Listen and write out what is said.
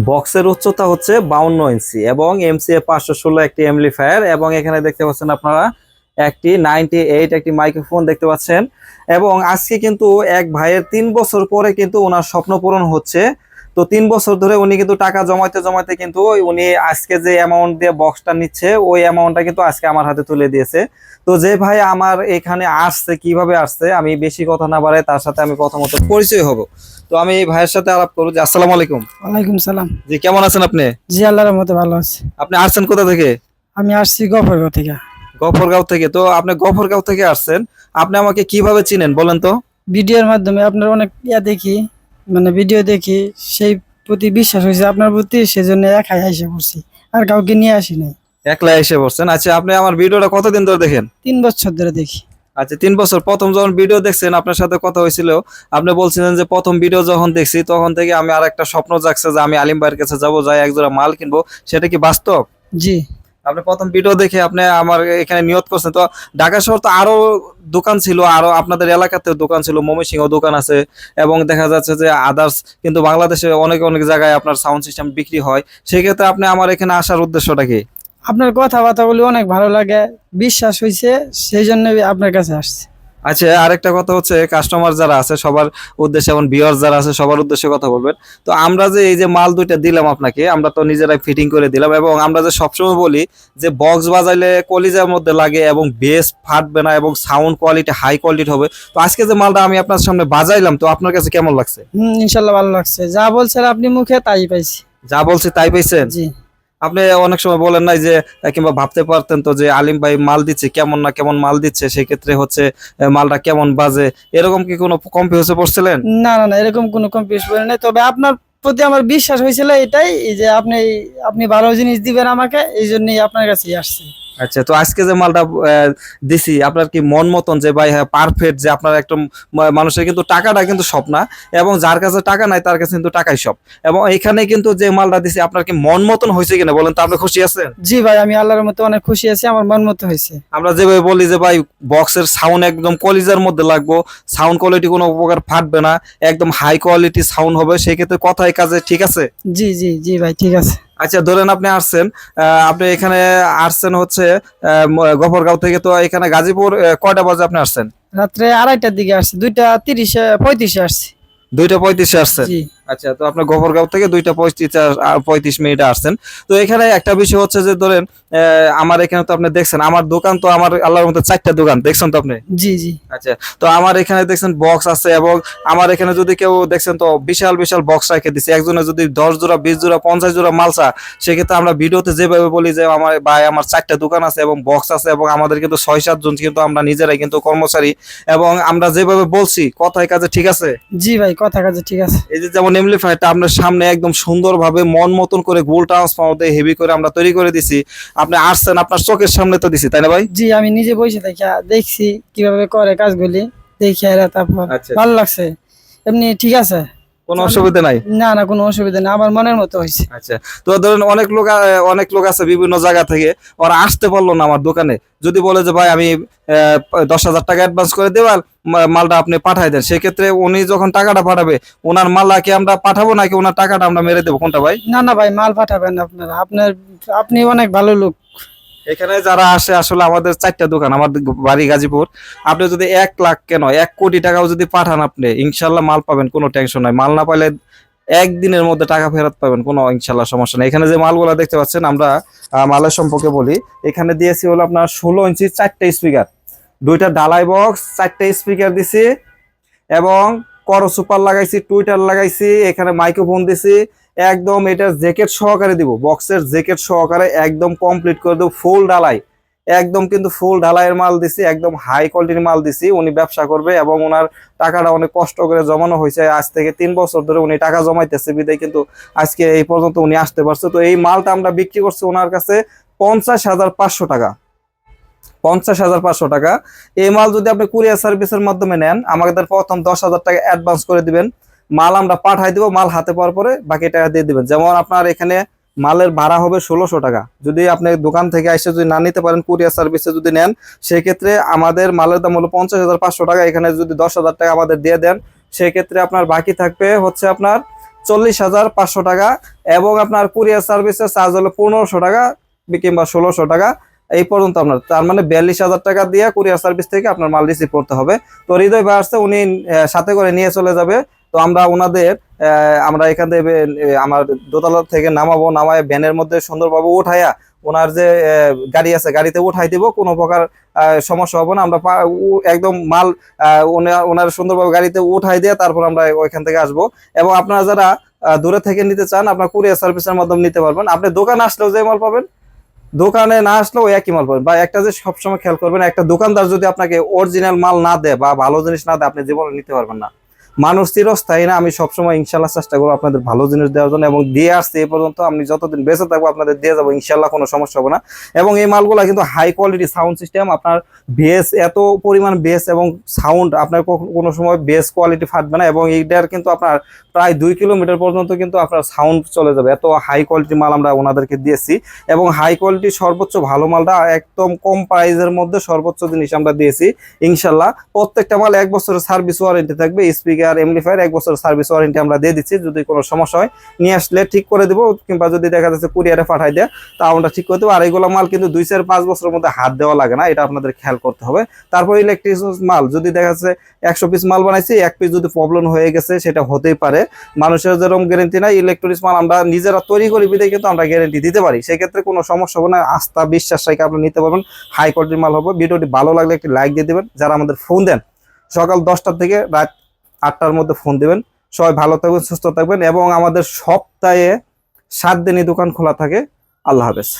বক্সের উচ্চতা হচ্ছে বাউন্ন ইঞ্চি এবং এমসিএ পাঁচশো ষোলো একটি এমলিফায়ার এবং এখানে দেখতে পাচ্ছেন আপনারা একটি নাইনটি এইট একটি মাইক্রোফোন দেখতে পাচ্ছেন এবং আজকে কিন্তু এক ভাইয়ের তিন বছর পরে কিন্তু ওনার স্বপ্ন পূরণ হচ্ছে। তো তিন বছর ধরে উনি কিন্তু টাকা জমাইতে জমাইতে কিন্তু ওই উনি আজকে যে অ্যামাউন্ট দিয়ে বক্সটা নিচ্ছে ওই অ্যামাউন্টটা কিন্তু আজকে আমার হাতে তুলে দিয়েছে। তো যে ভাই আমার এখানে আসছে কীভাবে আসছে আমি বেশি কথা না বাড়াই তার সাথে আমি প্রথমত পরিচয় হব। তো আমি এই ভাইয়ের সাথে আলাপ করব যে আসসালামু আলাইকুম। ওয়ালাইকুম সালাম। জি কেমন আছেন আপনি? জি আল্লাহর মতো ভালো আছে। আপনি আসছেন কোথা থেকে? আমি আসছি গফরগাঁও থেকে। গফরগাঁও থেকে। তো আপনি গফরগাঁও থেকে আসছেন। আপনি আমাকে কীভাবে চিনেন বলেন তো। ভিডিওর মাধ্যমে আপনার অনেক ইয়া দেখি। মানে ভিডিও দেখি সেই প্রতি বিশ্বাস হয়েছে আপনার প্রতি সেজন্য একাই এসে পড়ছি। আর কাউকে নিয়ে আসি নাই। একলা এসে বসছেন আচ্ছা আপনি আমার ভিডিওটা কতদিন ধরে দেখেন? তিন বছর ধরে দেখি। আচ্ছা তিন বছর। প্রথম যখন ভিডিও দেখছেন আপনার সাথে কথা হয়েছিল আপনি বলছিলেন যে প্রথম ভিডিও যখন দেখছি তখন থেকে আমি আর একটা স্বপ্ন জাগছে যে আমি আলিম ভাইয়ের কাছে যাব যাই একজোড়া মাল কিনবো। সেটা কি বাস্তব? জি। আপনি প্রথম ভিডিও দেখে আপনি আমার এখানে নিয়ত করছেন। তো ঢাকা শহর তো আরও দোকান ছিল, আরও আপনাদের এলাকাতে দোকান ছিল ময়মনসিংহ দোকান আছে এবং দেখা যাচ্ছে যে আদার্স কিন্তু বাংলাদেশে অনেক অনেক জায়গায় আপনার সাউন্ড সিস্টেম বিক্রি হয়। সেক্ষেত্রে আপনি আমার এখানে আসার উদ্দেশ্যটা কি? আপনার কথাবার্তাগুলি অনেক ভালো লাগে, বিশ্বাস হয়েছে সেই জন্য আপনার কাছে আসছি। আচ্ছা আরেকটা কথা হচ্ছে কাস্টমার যারা আছে সবার উদ্দেশ্যে এবং ভিউয়ার যারা আছে সবার উদ্দেশ্যে কথা বলবেন। তো আমরা যে এই যে মাল দুইটা দিলাম আপনাকে আমরা তো নিজেরাই ফিটিং করে দিলাম এবং আমরা যে সবসময় বলি যে বক্স বাজাইলে কলিজার মধ্যে লাগে এবং বেস ফাটবে না এবং সাউন্ড কোয়ালিটি হাই কোয়ালিটি হবে। তো আজকে যে মালটা আমি আপনার সামনে বাজাইলাম তো আপনার কাছে কেমন লাগছে? ইনশাল্লাহ ভালো লাগছে। যা বলছেন আপনি মুখে তাই পাইছি। যা বলছি তাই পাইছেন? জি। আপনি অনেক সময় বলেন নাই যে কিংবা ভাবতে পারতেন তো যে, আলিম ভাই মাল দিচ্ছে, কেমন না কেমন মাল দিচ্ছে, সেক্ষেত্রে হচ্ছে মালটা কেমন বাজে, এরকম কি কোনো কম্পিউসে পড়ছিলেন? না না না, এরকম কোনো কম্পিউস বলে নাই। তবে আপনার প্রতি আমার বিশ্বাস হয়েছিল এটাই যে আপনি আপনি ভালো জিনিস দিবেন আমাকে, এই জন্যই আপনার কাছে আসছি। আচ্ছা তো আজকে যে মালটা দিছি আপনার কি মন মতন যে ভাই হ্যাঁ পারফেক্ট যে আপনার একটা মানুষের কিন্তু টাকাটা কিন্তু সব না এবং যার কাছে টাকা নাই তার কাছে কিন্তু টাকাই সব। এবং এখানে কিন্তু যে মালটা দিছি আপনার কি মন মতন হয়েছে কিনা বলেন তো আপনি খুশি আছেন? জি ভাই আমি আল্লাহর মতো অনেক খুশি আছি আমার মন মতো হয়েছে। আমরা যেভাবে বলি যে ভাই বক্সের সাউন্ড একদম কলিজার মধ্যে লাগবো সাউন্ড কোয়ালিটি কোনো উপকার ফাটবে না একদম হাই কোয়ালিটি সাউন্ড হবে সেই ক্ষেত্রে কথায় কাজে ঠিক আছে? জি জি জি ভাই ঠিক আছে। আচ্ছা ধরেন আপনি আসছেন আহ, আপনি এখানে আসছেন হচ্ছে গফরগাঁও থেকে তো এখানে গাজীপুর কয়টা বাজে আপনি আসছেন? রাত্রে আড়াইটার দিকে আসছি দুইটা তিরিশে পঁয়ত্রিশে আসছি। দুইটা পঁয়ত্রিশে আসছেন। জি। আচ্ছা তো আপনার গফরগাঁও থেকে দুইটা পঁয়ত্রিশ পঁয়ত্রিশ মিনিটে আসছেন। তো এখানে একটা বিষয় হচ্ছে যে ধরেন আমার এখানে তো আপনি দেখছেন আমার দোকান তো আমার আল্লাহর মতো চারটা দোকান দেখছেন তো আপনি? জি জি। আচ্ছা তো আমার এখানে দেখছেন বক্স আছে এবং আমার এখানে যদি কেউ দেখছেন তো বিশাল বিশাল বক্স রেখে দিছে। একজনে যদি দশ জোড়া বিশ জোড়া পঞ্চাশ জোড়া মালসা সেক্ষেত্রে আমরা ভিডিওতে যেভাবে বলি যে আমার ভাই আমার চারটা দোকান আছে এবং বক্স আছে এবং আমাদের কিন্তু ছয় সাতজন কিন্তু আমরা নিজেরাই কিন্তু কর্মচারী। এবং আমরা যেভাবে বলছি কথায় কাজে ঠিক আছে? জি ভাই কথা কাজে ঠিক আছে। এই যে যেমন এমলিফায়ারটা আপনার সামনে একদম সুন্দরভাবে মন মতন করে গোল ট্রান্সফর্মার দিয়ে হেভি করে আমরা তৈরি করে দিছি। আপনি আসছেন আপনার চোখের সামনে তো দিছি তাই না ভাই? জি আমি নিজে বসে দেখি দেখছি কীভাবে করে কাজগুলি দেখি আর তারপর আচ্ছা। ভালো লাগছে। এমনি ঠিক আছে? কোনো অসুবিধা নাই? না না কোনো অসুবিধা নেই। আমার মনের মতো হয়েছে। আচ্ছা তো ধরেন অনেক লোক অনেক লোক আছে বিভিন্ন জায়গা থেকে ওরা আসতে পারল না আমার দোকানে। যদি বলে যে ভাই আমি দশ হাজার টাকা অ্যাডভান্স করে দেওয়াল মালটা আপনি পাঠাই দেন। সেক্ষেত্রে উনি যখন টাকাটা পাঠাবে ওনার মালটা কি আমরা পাঠাবো নাকি ওনার টাকাটা আমরা মেরে দেবো? কোনটা ভাই? না না ভাই মাল পাঠাবেন আপনারা। আপনার আপনি অনেক ভালো লোক। এখানে যারা আসে, আসলে আমাদের চারটা দোকান আমাদের বাড়ি গাজীপুর। আপনি যদি এক লাখ কেন, এক কোটি টাকাও যদি পাঠান আপনি, ইনশাল্লাহ মাল পাবেন, কোনো টেনশন নাই। মাল না পাইলে একদিনের মধ্যে টাকা ফেরত পাবেন, কোনো ইনশাল্লাহ সমস্যা নেই। এখানে যে মালগুলো দেখতে পাচ্ছেন, আমরা মালের সম্পর্কে বলি। এখানে দিয়েছি হলো আপনার ষোলো ইঞ্চি, চারটে স্পিকার দুইটা ডালাই বক্স চারটে স্পিকার দিছি। এবং করো সুপার লাগাইছি টুইটার লাগাইছি, এখানে মাইক্রোফোন দিছি। একদম এটা জ্যাকেট সহকারে দিব বক্সের জ্যাকেট সহকারে একদম কমপ্লিট করে দেবো ফুল ডালাই একদম কিন্তু ফুল ঢালাইয়ের মাল দিছি, একদম হাই কোয়ালিটির মাল দিছি, উনি ব্যবসা করবে এবং ওনার টাকাটা অনেক কষ্ট করে জমানো হয়েছে। আজ থেকে তিন বছর ধরে উনি টাকা জমাইতেছে, বিদায় কিন্তু আজকে এই পর্যন্ত উনি আসতে পারছে। তো এই মালটা আমরা বিক্রি করছি ওনার কাছে পঞ্চাশ হাজার পাঁচশো টাকা। পঞ্চাশ হাজার পাঁচশো টাকা। এই মাল যদি আপনি কুরিয়ার সার্ভিসের মাধ্যমে নেন আমাদের প্রথম দশ হাজার টাকা অ্যাডভান্স করে দিবেন। মাল আমরা পাঠাই দেবো, মাল হাতে পাওয়ার পরে বাকি টাকা দিয়ে দিবেন। যেমন আপনার এখানে মালের ভাড়া হবে ষোলোশো টাকা। যদি আপনি দোকান থেকে এসে যদি না নিতে পারেন, কুরিয়ার সার্ভিসে যদি নেন, সেক্ষেত্রে আমাদের মালের দাম হলো পঞ্চাশ হাজার পাঁচশো টাকা। এখানে যদি দশ হাজার টাকা আমাদের দিয়ে দেন, সেক্ষেত্রে আপনার বাকি থাকবে হচ্ছে আপনার চল্লিশ হাজার পাঁচশো টাকা এবং আপনার কুরিয়ার সার্ভিসের চার্জ হলো পনেরোশো টাকা কিংবা ষোলোশো টাকা। এই পর্যন্ত আপনার। তার মানে বিয়াল্লিশ হাজার টাকা দিয়ে কুরিয়ার সার্ভিস থেকে আপনার মাল রিসিভ করতে হবে। তো হৃদয় ভাই আসতে উনি সাথে করে নিয়ে চলে যাবে। তো আমরা ওনাদের আমরা এখান থেকে আমার দোতলা থেকে নামাবো, নামায় ভ্যানের মধ্যে সুন্দরভাবে উঠাইয়া ওনার যে গাড়ি আছে, গাড়িতে উঠাই দিব, কোনো প্রকার সমস্যা হবে না। আমরা একদম মাল ওনার সুন্দরভাবে গাড়িতে উঠাই দিয়ে তারপর আমরা ওইখান থেকে আসব। এবং আপনারা যারা দূরে থেকে নিতে চান, আপনার কুরিয়ার সার্ভিসের মাধ্যমে নিতে পারবেন। আপনি দোকান আসলেও যে মাল পাবেন, দোকানে না আসলেও একই মাল পাবেন। বা একটা যে সবসময় খেয়াল করবেন, একটা দোকানদার যদি আপনাকে অরিজিনাল মাল না দেয় বা ভালো জিনিস না দেয়, আপনি জীবনে নিতে পারবেন না। মানুষ চিরস্থায়ী না, আমি সবসময় ইনশাল্লাহ চেষ্টা করব আপনাদের ভালো জিনিস দেওয়ার জন্য এবং দিয়ে আসছে এই পর্যন্ত আমি যতদিন বেঁচে থাকব আপনাদের দিয়ে যাব, ইনশাল্লাহ কোনো সমস্যা হবে না। এবং এই মালগুলা কিন্তু হাই কোয়ালিটি সাউন্ড সিস্টেম আপনার বেস এত পরিমাণ বেস এবং সাউন্ড আপনার কোনো সময় বেস কোয়ালিটি ফাটবে না এবং এইটার কিন্তু আপনার প্রায় দুই কিলোমিটার পর্যন্ত কিন্তু আপনার সাউন্ড চলে যাবে। এত হাই কোয়ালিটি মাল আমরা ওনাদেরকে দিয়েছি এবং হাই কোয়ালিটি সর্বোচ্চ ভালো মালটা একদম কম প্রাইজের মধ্যে সর্বোচ্চ জিনিস আমরা দিয়েছি। ইনশাল্লাহ প্রত্যেকটা মাল এক বছরের সার্ভিস ওয়ারেন্টি থাকবে স্পিকার এমপ্লিফায়ার এক বছর সার্ভিস ওয়ারেন্টি আমরা দিয়ে দিচ্ছি, যদি কোনো সমস্যা হয়, নিয়ে আসলে ঠিক করে দেবো, কিংবা যদি দেখা যাচ্ছে কুরিয়ারে পাঠাই দেয় তা আমরা ঠিক করে দেবো। আর এইগুলো মাল কিন্তু দুই চার পাঁচ বছরের মধ্যে হাত দেওয়া লাগে না, এটা আপনাদের খেয়াল করতে হবে। তারপর ইলেকট্রিক মাল, যদি দেখা যাচ্ছে একশো পিস মাল বানাইছি, এক পিস যদি প্রবলেম হয়ে গেছে, সেটা হতেই পারে। মানুষের যেরকম গ্যারেন্টি নাই ইলেকট্রনিক্স মাল আমরা নিজেরা তৈরি করি বিধে কিন্তু আমরা গ্যারেন্টি দিতে পারি। সেক্ষেত্রে কোনো সমস্যা হবে না, আস্থা, বিশ্বাস রেখে আপনি নিতে পারবেন। হাই কোয়ালিটির মাল হবে, ভিডিওটি ভালো লাগলে একটি লাইক দিয়ে দেবেন। যারা আমাদের ফোন দেন, সকাল দশটার থেকে রাত আটটার মধ্যে ফোন দেবেন। সবাই ভালো থাকবেন, সুস্থ থাকবেন এবং আমাদের সপ্তাহে সাত দিনই দোকান খোলা থাকে। আল্লাহ হাফেজ।